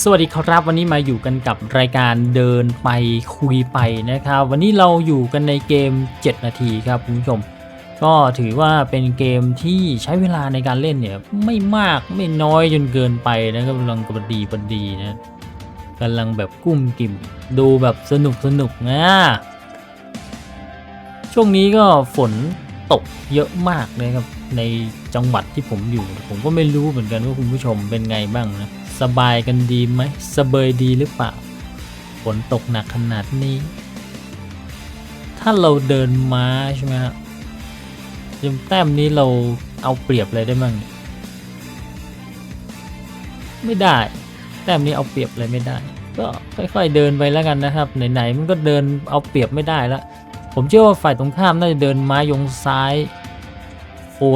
สวัสดีครับวันนี้มาอยู่กันกับรายการเดินไปคุยไปนะครับ วันนี้เราอยู่กันในเกม 7 นาทีครับคุณผู้ชม ก็ถือว่าเป็นเกมที่ใช้เวลาในการเล่นเนี่ยไม่มากไม่น้อยจนเกินไปนะครับกำลังกระดีพอดีนะกำลังแบบกุ้มกิ่มดูแบบสนุกสนุกนะช่วงนี้ก็ฝนตกเยอะมากนะครับ ในจังหวัดที่ผมอยู่ ผมก็ไม่รู้เหมือนกันว่าคุณผู้ชมเป็นไงบ้างนะ สบายกันดีไหมสเบยดีหรือเปล่าฝนตกหนักขนาดนี้ ถ้าเราเดินม้าใช่ไหมฮะยมแต้มนี้เราเอาเปรียบอะไรได้บ้างไม่ได้ แต้มนี้เอาเปรียบอะไรไม่ได้ ก็ค่อยๆเดินไปแล้วกันนะครับ ไหนๆมันก็เดินเอาเปรียบไม่ได้ล้วผมเชื่อว่าฝ่ายตรงข้ามน่าจะเดินไม้ายงซ้าย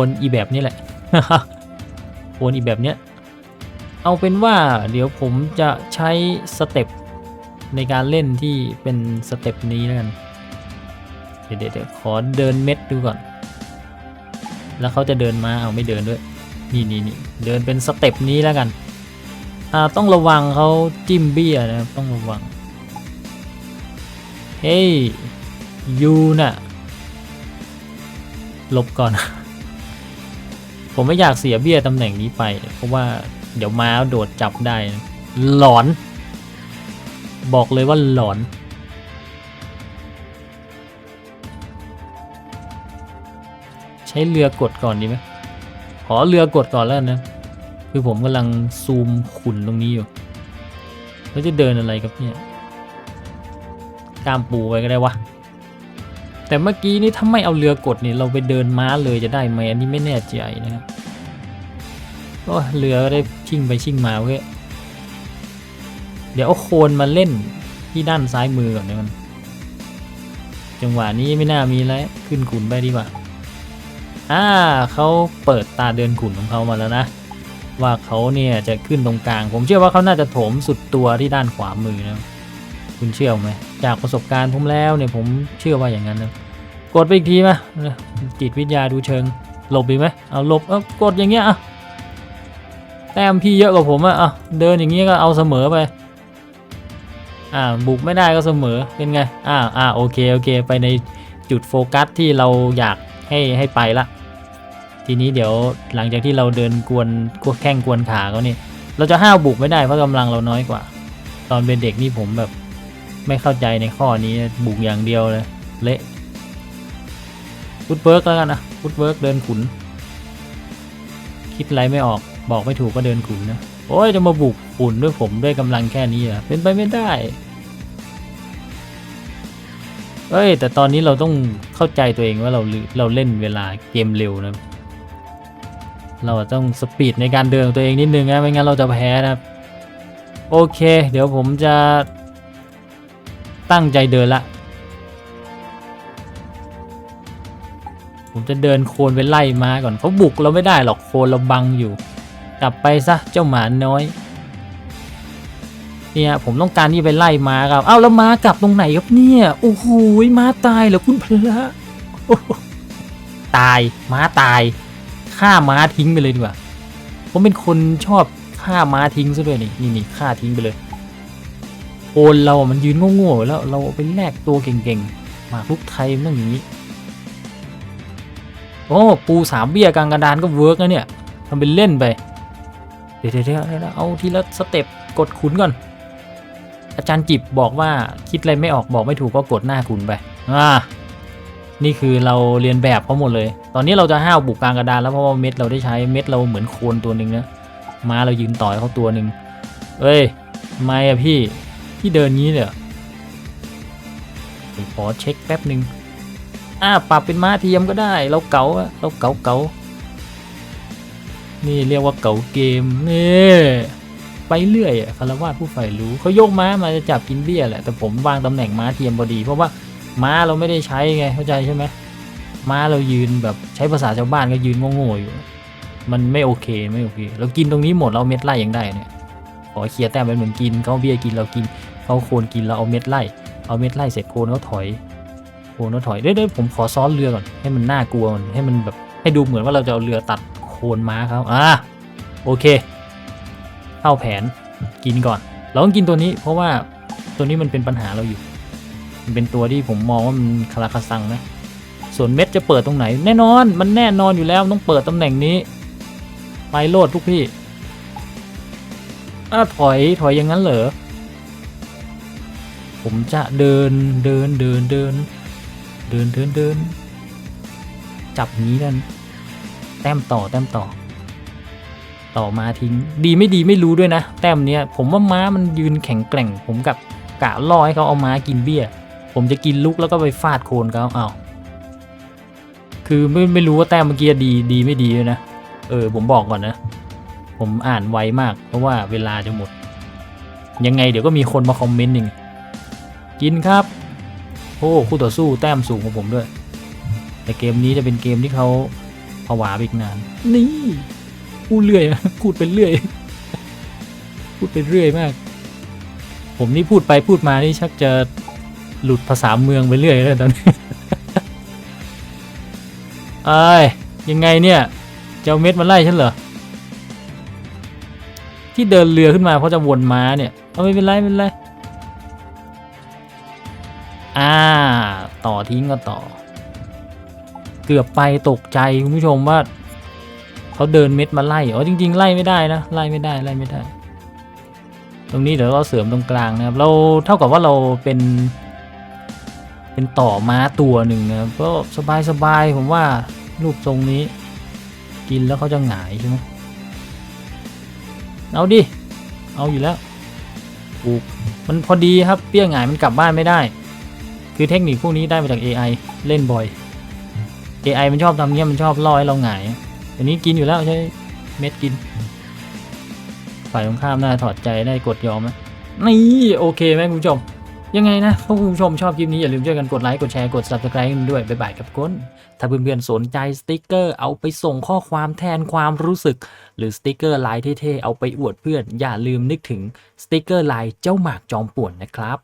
นอีแบบนี้แหละโอนอีแบบเนี้ย เอาเป็นว่าเดี๋ยวผมจะใช้สเต็ปในการเล่นที่เป็นสเต็ปนี้แล้วกันเดี๋ยวเดี๋ยวเดี๋ยวขอเดินเม็ดดูก่อน แล้วเขาจะเดินมาเอาไม่เดินด้วย นี่นี่นี่เดินเป็นสเต็ปนี้แล้วกันอ่าต้องระวังเขาจิ้มเบี้ยนะครับต้องระวัง เฮ้ยยูน่ะ หลบก่อน ผมไม่อยากเสียเบี้ยตำแหน่งนี้ไป เพราะว่าเดี๋ยวม้าโดดจับได้ หลอน บอกเลยว่าหลอนใช้เรือกดก่อนดีไหมขอเรือกดก่อนแล้วนะ คือผมกำลังซูมขุนตรงนี้อยู่ แล้วจะเดินอะไรครับเนี่ยกามปูไปก็ได้วะ แต่เมื่อกี้นี่ถ้าไม่เอาเรือกดนี่เราไปเดินม้าเลยจะได้ไหมอันนี้ไม่แน่ใจนะครับก็เรือก็ได้ชิ่งไปชิ่งมาเว้ยเดี๋ยวเอาโคนมาเล่นที่ด้านซ้ายมือก่อนนะมันจังหวะนี้ไม่น่ามีแล้วขึ้นขุนไปดีกว่าอ่าเขาเปิดตาเดินขุนของเขามาแล้วนะ ว่าเขาเนี่ยจะขึ้นตรงกลาง ผมเชื่อว่าเขาน่าจะโถมสุดตัวที่ด้านขวามือนะคุณเชื่อไหมจากประสบการณ์ผมแล้วเนี่ยผมเชื่อว่าอย่างนั้นนะ กดไปอีกทีไหมจิตวิทยาดูเชิงหลบดีไหมเอาหลบเอากดอย่างเงี้ยอะแต้มพี่เยอะกว่าผมอะอะเดินอย่างนี้ยก็เอาเสมอไปอ่าบุกไม่ได้ก็เสมอเป็นไงอ่าอ่าโอเคโอเค ไปในจุดโฟกัสที่เราอยากให้ให้ไปละทีนี้เดี๋ยวหลังจากที่เราเดินกวนกวแข้งกวนขาเขานี่เราจะห้าวบุกไม่ได้เพราะกำลังเราน้อยกว่า ตอนเป็นเด็กนี่ผมแบบ ไม่เข้าใจในข้อนี้บุกอย่างเดียวเลยเละ ฟุตเวิร์กแล้วกันนะฟุตเวิร์กเดินขุน คิดอะไรไม่ออกบอกไม่ถูกก็เดินขุนนะ โอ้ยจะมาบุกขุนด้วยผมด้วยกำลังแค่นี้อะเป็นไปไม่ได้เอ้ย แต่ตอนนี้เราต้องเข้าใจตัวเองว่าเราเราเล่นเวลาเกมเร็วนะ เราต้องสปีดในการเดินตัวเองนิดนึงนะไม่งั้นเราจะแพ้นะโอเค เดี๋ยวผมจะตั้งใจเดินละ ผมจะเดินโคนไปไล่มาก่อนเขาบุกเราไม่ได้หรอกโคนเราบังอยู่ กลับไปซะเจ้าหมาน้อยเนี่ยผมต้องการที่ไปไล่ม้าครับ เอ้าแล้วม้ากลับตรงไหนครับเนี่ยโอ้โหม้าตายเหรอคุณพระตายม้าตายฆ่าม้าทิ้งไปเลยดีกว่าผมเป็นคนชอบฆ่าม้าทิ้งซะด้วยนี่นี่นี่ฆ่าทิ้งไปเลยโอนเรามันยืนโง่ๆแล้วเราเอาไปแลกตัวเก่งๆหมากลุกไทยมันต้องอย่างนี้ โอ้ปูสามเบี้ยกลางกระดานก็เวิร์กนะเนี่ยทำเป็นเล่นไปเดี๋ยวเดี๋ยวเดี๋ยวเอาทีละสเต็ปกดขุนก่อน อาจารย์จิบบอกว่าคิดอะไรไม่ออกบอกไม่ถูกก็กดหน้าขุนไปอ่านี่คือเราเรียนแบบเขาหมดเลย ตอนนี้เราจะห้าวบุกกลางกระดานแล้วเพราะว่าเม็ดเราได้ใช้เม็ดเราเหมือนโคนตัวหนึ่งนะม้าเรายืนต่อยเขาตัวหนึ่งเอ้ยไมอะพี่พี่เดินงี้เลยเหรอผมขอเช็คแป๊บหนึ่ง อ่าปรับเป็นม้าเทียมก็ได้ เราเก๋าเราเก๋าเก๋านี่เรียกว่าเก๋าเกมนี่ไปเรื่อยอะคารวาสผู้ใฝ่รู้เขาโยกม้ามาจะจับกินเบี้ยแหละแต่ผมวางตำแหน่งม้าเทียมพอดี เพราะว่าม้าเราไม่ได้ใช้ไงเข้าใจใช่ไหมม้าเรายืนแบบใช้ภาษาชาวบ้านก็ยืนโง่ๆอยู่ มันไม่โอเคไม่โอเค เรากินตรงนี้หมดเราเอาเม็ดไล่ยังได้เนี่ยขอเคลียร์แต้มไปเหมือนกินเขาเบี้ยกินเรากินเขาโคนกินเราเอาเม็ดไล่เอาเม็ดไล่เสร็จโคนเขาถอย โคนเขาถอยเด้ยๆผมขอซ้อนเรือก่อนให้มันน่ากลัวให้มันแบบให้ดูเหมือนว่าเราจะเอาเรือตัดโคนม้าเขาอ่าโอเคเข้าแผนกินก่อน เราต้องกินตัวนี้ เพราะว่าตัวนี้มันเป็นปัญหาเราอยู่ มันเป็นตัวที่ผมมองว่ามันคาราคาซังนะส่วนเม็ดจะเปิดตรงไหน แน่นอนมันแน่นอนอยู่แล้วต้องเปิดตำแหน่งนี้ไปโลดทุกพี่อ้าถอยถอยอย่างนั้นเหรอผมจะเดินเดินเดินเดิน เดินเดินเดินจับนี้กันแต้มต่อแต้มต่อ ต่อมาทิ้ง ดีไม่ดีไม่รู้ด้วยนะ แต้มเนี้ยผมว่าม้ามันยืนแข็งแกร่ง ผมกับกะล่อให้เขาเอาม้ากินเบี้ย ผมจะกินลุกแล้วก็ไปฟาดโคนเขาเอาคือไม่ไม่รู้ว่าแต้มเมื่อกี้ดีดีไม่ดีด้วยนะ เออ ผมบอกก่อนนะ ผมอ่านไวมาก เพราะว่าเวลาจะหมด ยังไงเดี๋ยวก็มีคนมาคอมเมนต์หนึ่งกินครับ โอ้คู่ต่อสู้แต้มสูงกว่าผมด้วย แต่เกมนี้จะเป็นเกมที่เขาผวาอีกนาน นี่พูดเรื่อยพูดไปเรื่อย พูดไปเรื่อยมาก ผมนี่พูดไปพูดมานี่ชักจะหลุดภาษาเมืองไปเรื่อยแล้วตอนนี้เอ้ยยังไงเนี่ยจะเอาเม็ดมาไล่ฉันเหรอ ที่เดินเรือขึ้นมาเพราะจะวนม้าเนี่ย เอาไม่เป็นไรไม่เป็นไร อ่า ต่อทิ้งก็ต่อ เกือบไปตกใจคุณผู้ชมว่าเขาเดินเม็ดมาไล่อ๋อจริง ๆ ไล่ไม่ได้นะไล่ไม่ได้ไล่ไม่ได้ ตรงนี้เดี๋ยวเราเสริมตรงกลางนะครับ เราเท่ากับว่าเราเป็น เป็นต่อม้าตัวหนึ่งนะครับก็สบายสบายๆผมว่ารูปทรงนี้ กินแล้วเขาจะหงายใช่ไหมเอาดิ เอาอยู่แล้วถูกมันพอดีครับ เปี้ยงหงายมันกลับบ้านไม่ได้ คือเทคนิคพวกนี้ได้มาจาก AI เล่นบ่อย AI มันชอบทำเงี้ยมันชอบล่อให้เราหงายอันนี้กินอยู่แล้วใช้เม็ดกิน ฝ่ายตรงข้ามได้ถอดใจได้กดยอมไหมนี่โอเคไหมคุณผู้ชม ยังไงนะถ้าคุณผู้ชมชอบคลิปนี้ อย่าลืมช่วยกันกดไลค์ กดแชร์ กด subscribe กันด้วย บ๊ายบายครับก้นถ้าเพื่อนๆสนใจสติกเกอร์เอาไปส่งข้อความแทนความรู้สึก หรือสติกเกอร์ลายเท่ๆเอาไปอวดเพื่อน อย่าลืมนึกถึงสติกเกอร์ลายเจ้าหมากจอมป่วนนะครับ